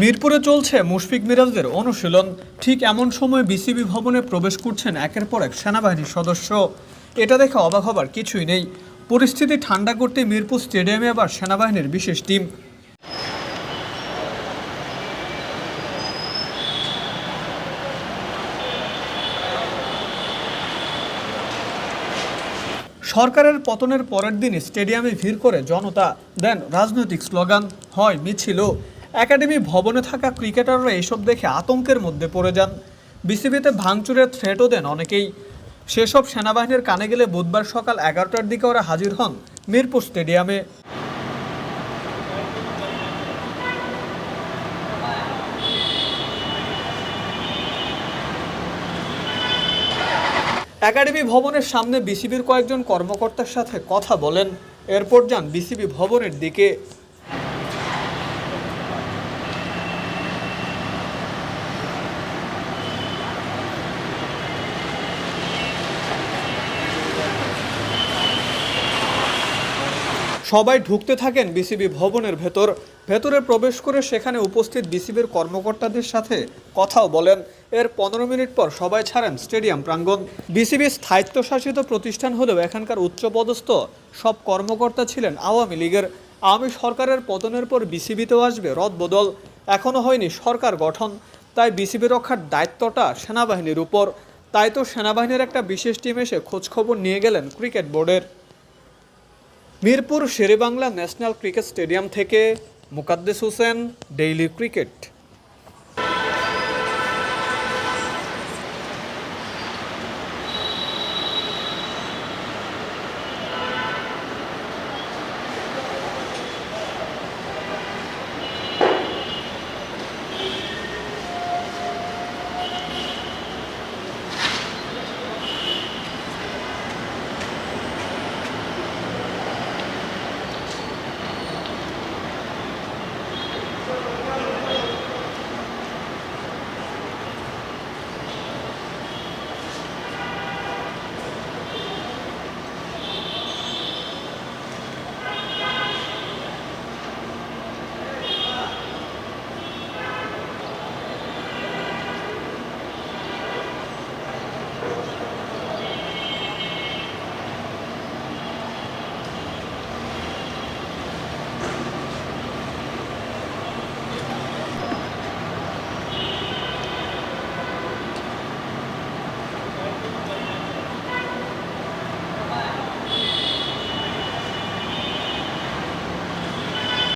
মিরপুরে চলছে মুশফিক মিরাজদের অনুশীলন। ঠিক এমন সময় বিসিবি ভবনে প্রবেশ করছেন একের পর এক সেনাবাহিনীর সদস্য। এটা দেখে অবাক হবার কিছুই নেই। পরিস্থিতি ঠান্ডা করতে মিরপুর স্টেডিয়ামে আবার সেনাবাহিনীর বিশেষ টিম। সরকারের পতনের পরের দিন স্টেডিয়ামে ভিড় করে জনতা। দেন রাজনৈতিক স্লোগান, হয় মিছিল। একাডেমি ভবনে থাকা ক্রিকেটাররা এসব দেখে আতঙ্কের মধ্যে পড়ে যান। বিসিবিতে ভাঙচুরের থ্রেটও দেন অনেকেই। সেসব সেনাবাহিনীর কানে গেলে বুধবার সকাল এগারোটার দিকে ওরা হাজির হন মিরপুর স্টেডিয়ামে। একাডেমি ভবনের সামনে বিসিবির কয়েকজন কর্মকর্তার সাথে কথা বলেন। এরপর যান বিসিবি ভবনের দিকে। সবাই ঢুকতে থাকেন বিসিবি ভবনের ভেতর। ভেতরে প্রবেশ করে সেখানে উপস্থিত বিসিবির কর্মকর্তাদের সাথে কথাও বলেন। এর পনেরো মিনিট পর সবাই ছাড়েন স্টেডিয়াম প্রাঙ্গণ। বিসিবি স্থায়িত্বশাসিত প্রতিষ্ঠান হলেও এখানকার উচ্চপদস্থ সব কর্মকর্তা ছিলেন আওয়ামী লীগের। আওয়ামী সরকারের পতনের পর বিসিবিতেও আসবে রদবদল। এখনও হয়নি সরকার গঠন। তাই বিসিবি রক্ষার দায়িত্বটা সেনাবাহিনীর উপর। তাই তো সেনাবাহিনীর একটা বিশেষ টিম এসে খোঁজখবর নিয়ে গেলেন ক্রিকেট বোর্ডের। Mirpur Sher-e-Bangla national cricket stadium থেকে মুকাদ্দেস হোসেন ডেইলি ক্রিকেট।